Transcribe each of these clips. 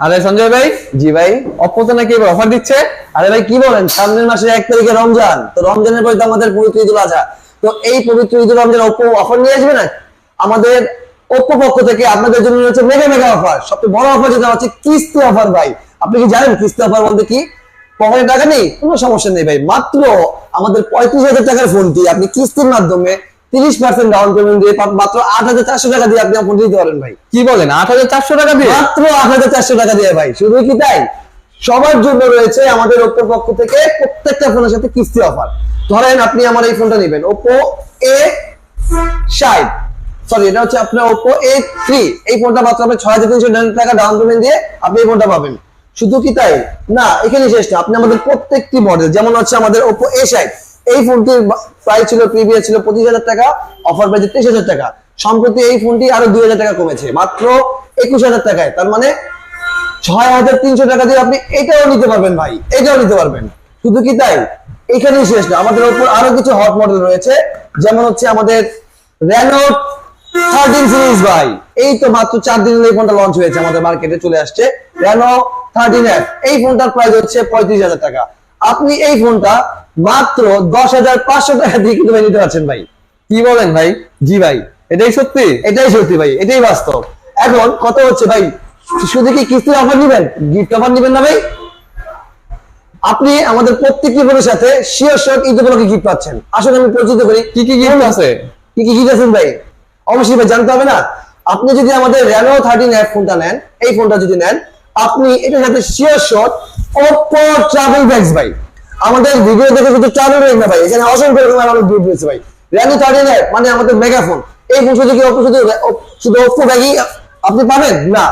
আরে সঞ্জয় ভাই? জি ভাই। অপ্পো তো নাকি অফার দিচ্ছে? আরে ভাই কি বলেন? সামনের মাসের এক তারিখে রমজান। তো রমজানের পরে তো আমাদের পবিত্র ঈদুল আজহা। তো এই পবিত্র ঈদুল রমজান ওপো অফার নিয়ে আসবে না? আমাদের ওপো পক্ষ থেকে আপনাদের জন্য রয়েছে মেগা মেগা অফার সবচেয়ে বড় অফার যেটা হচ্ছে কিস্তি অফার ভাই। আপনি কি জানেন কিস্তি অফার বলতে কি? পকেটে টাকা নেই? কোনো সমস্যা নেই ভাই। মাত্র আমাদের পঁয়ত্রিশ হাজার টাকার ফোনটি আপনি কিস্তির মাধ্যমে তিরিশ পার্সেন্ট ডাউন পেমেন্ট দিয়ে মাত্র আট হাজার চারশো টাকা দিয়ে আপনি ফোন দিতে পারেন ভাই। কি বলেন? আট হাজার চারশো টাকা দিয়ে? মাত্র আট হাজার চারশো টাকা দিয়ে ভাই। শুধু কি তাই? সবার জন্য রয়েছে আমাদের ওপো পক্ষ থেকে প্রত্যেকটা ফোনের সাথে কিস্তি অফার ধরেন আপনি আমার এই ফোনটা নেবেন। ওপো এ ষাট। সরি এটা হচ্ছে আপনার ওপো এ থ্রি এই ফোনটা মাত্র আপনি ছয় হাজার তিনশো টাকা ডাউন পেমেন্ট দিয়ে আপনি এই ফোনটা পাবেন। শুধু কি তাই? না এখানে শেষ না। আপনি আমাদের প্রত্যেকটি মডেল যেমন হচ্ছে আমাদের ওপো এ ষাট। এই ফোনটির প্রাইস ছিল প্রিভিয়াস ছিল পঁচিশ হাজার টাকা, অফার প্রাইস তেইশ হাজার টাকা। সম্প্রতি এই ফোনটি আরও দুই হাজার টাকা কমেছে, মাত্র একুশ হাজার টাকায়। তার মানে ছয় হাজার তিনশো টাকা দিয়ে আপনি এটাও নিতে পারবেন ভাই, এটাও নিতে পারবেন। শুধু কি তাই? এখানেই শেষ না, আমাদের উপর আরও কিছু হট মডেল রয়েছে, যেমন হচ্ছে আমাদের রেনো থার্টিন সিরিজ ভাই। এই তো মাত্র চার দিন এই ফোনটা লঞ্চ হয়েছে, আমাদের মার্কেটে চলে আসছে রেনো থার্টিন এফ এই ফোনটার প্রাইস হচ্ছে পঁয়ত্রিশ হাজার টাকা। আপনি এই ফোনটা মাত্র দশ হাজার পাঁচশো টাকা দিয়ে কিন্তু ভাই নিতে পারছেন ভাই। কি বলেন ভাই? জি ভাই এটাই সত্যি? এটাই সত্যি ভাই এটাই বাস্তব। এখন কত হচ্ছে ভাই? শুধু কি কিস্তির অফার নিবেন? গিফট অফার নিবেন না ভাই? আপনি আমাদের প্রত্যেকটি ফোনের সাথে শিওর শট ঈদ উপলক্ষে গিফট পাচ্ছেন। আসলে আমি পরিচিত করি। কি কি গিফট আছে? কি কি গিফট আছেন ভাই? অবশ্যই ভাই জানতে হবে না। আপনি যদি আমাদের রেনো থার্টিন এফ ফোনটা নেন এই ফোনটা যদি নেন আপনি এটার সাথে sure shot Oppo travel bags ভাই। আমাদের ভিডিও দেখে শুধু ট্রাভেল ব্যাগ না ভাই। এখানে অসংখ্য রকমের অনেক গিফট রয়েছে ভাই। রেনো থার্টি এফ মানে আমাদের মেগাফোন এই ফোন শুধু কি শুধু শুধু ওপো ব্যাগই আপনি পাবেন? না।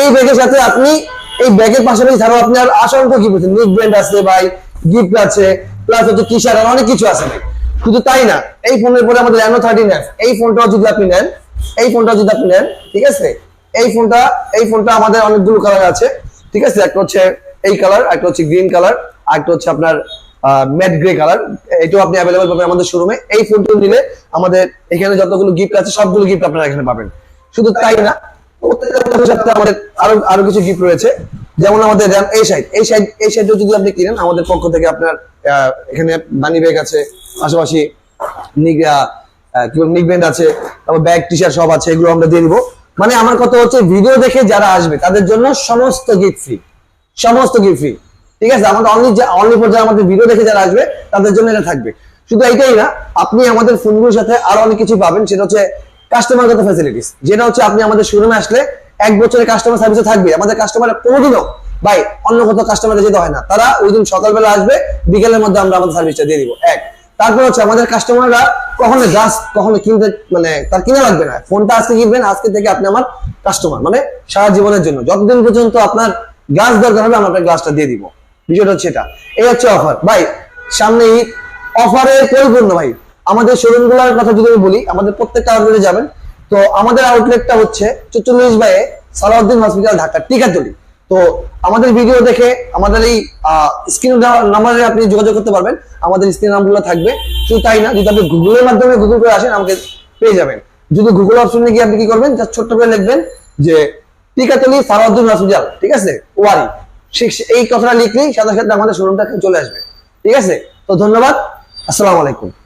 এই ব্যাগের সাথে আপনি এই ব্যাগের পাশাপাশি ছাড়াও আপনি আর অসংখ্য গিফট আছে। নিক ব্র্যান্ড আছে ভাই গিফট আছে প্লাস হচ্ছে টি শার্ট অনেক কিছু আছে ভাই। শুধু তাই না, এই ফোনের পরে আমাদের রেনো থার্টি এফ এই ফোনটাও যদি আপনি নেন, এই ফোনটা যদি আপনি নেন, ঠিক আছে? এই ফোনটা এই ফোনটা আমাদের অনেকগুলো কালার আছে, ঠিক আছে? একটা হচ্ছে এই কালার একটা হচ্ছে গ্রিন কালার আর একটা হচ্ছে আপনার ম্যাট গ্রে কালার এটাও আপনি অ্যাভেলেবল পাবেন আমাদের শোরুমে এই ফোনটা নিলে আমাদের এখানে যতগুলো গিফট আছে সবগুলো গিফট আপনারা এখানে পাবেন। শুধু তাই না আমাদের আরও আরও কিছু গিফট রয়েছে। যেমন আমাদের এই সাইড এই সাইড এই সাইডও যদি আপনি কিনেন আমাদের পক্ষ থেকে আপনার এখানে মানি ব্যাগ আছে পাশাপাশি নিগ আহ, আহ, কি বলব নিক ব্যান্ড আছে তারপর ব্যাগ টি শার্ট সব আছে এগুলো আমরা দিয়ে দিব। মানে আমার কথা হচ্ছে ভিডিও দেখে যারা আসবে তাদের জন্য সমস্ত গিফট ফ্রি সমস্ত গিফট ফ্রি ঠিক আছে? আমাদের অনলি অনলি ফর যারা আমাদের ভিডিও দেখে যারা আসবে, তাদের জন্য এটা থাকবে। শুধু এইটাই না, আপনি আমাদের ফোনগুলোর সাথে আরও অনেক কিছু পাবেন। সেটা হচ্ছে কাস্টমারগত ফ্যাসিলিটিস যেটা হচ্ছে আপনি আমাদের শোরুমে আসলে এক বছরের কাস্টমার সার্ভিসে থাকবে। আমাদের কাস্টমার কোনোদিনও, ভাই, অন্য কোথাও কাস্টমারে যেতে হয় না। তারা ওই দিন সকালবেলা আসবে, বিকেলের মধ্যে আমরা আমাদের সার্ভিসটা দিয়ে দিব। এক। তারপর হচ্ছে আমাদের কাস্টমাররা কখনো গ্লাস কখনো কিনতে মানে তার কিনা লাগবে না। ফোনটা আজকে কিনবেন, আজকে থেকে আপনি আমার কাস্টমার মানে সারা জীবনের জন্য। যতদিন পর্যন্ত আপনার গ্লাস দরকার হবে, আমরা গ্লাসটা দিয়ে দিব। বিষয়টা হচ্ছে এটা। এই হচ্ছে অফার ভাই, সামনে ঈদ অফারে পরিপূর্ণ ভাই। আমাদের শোরুমগুলার কথা যদি আমি বলি, আমাদের প্রত্যেকটা আউটলেটে যাবেন। তো আমাদের আউটলেটটা হচ্ছে চুচল্লিশ বাই সালাউদ্দিন হসপিটাল ঢাকা, টিকাতলি। তো আমাদের ভিডিও দেখে, আমাদের এই স্ক্রিন নাম্বারে আপনি যোগাযোগ করতে পারবেন। আমাদের স্ক্রিন নাম্বারগুলো থাকবে। শুধু তাই না, যদি আপনি গুগলের মাধ্যমে গুগল করে আসেন, আমাকে পেয়ে যাবেন। যদি গুগল অপশনে গিয়ে আপনি কি করবেন? ছোট্ট করে লিখবেন যে, টিকাতলি সালাউদ্দিন হসপিটাল ঠিক আছে? ওয়ারি। এই কথাটা লিখলেই সাথে সাথে আমাদের শোরুমটা চলে আসবে। ঠিক আছে? তো ধন্যবাদ। আসসালামু আলাইকুম।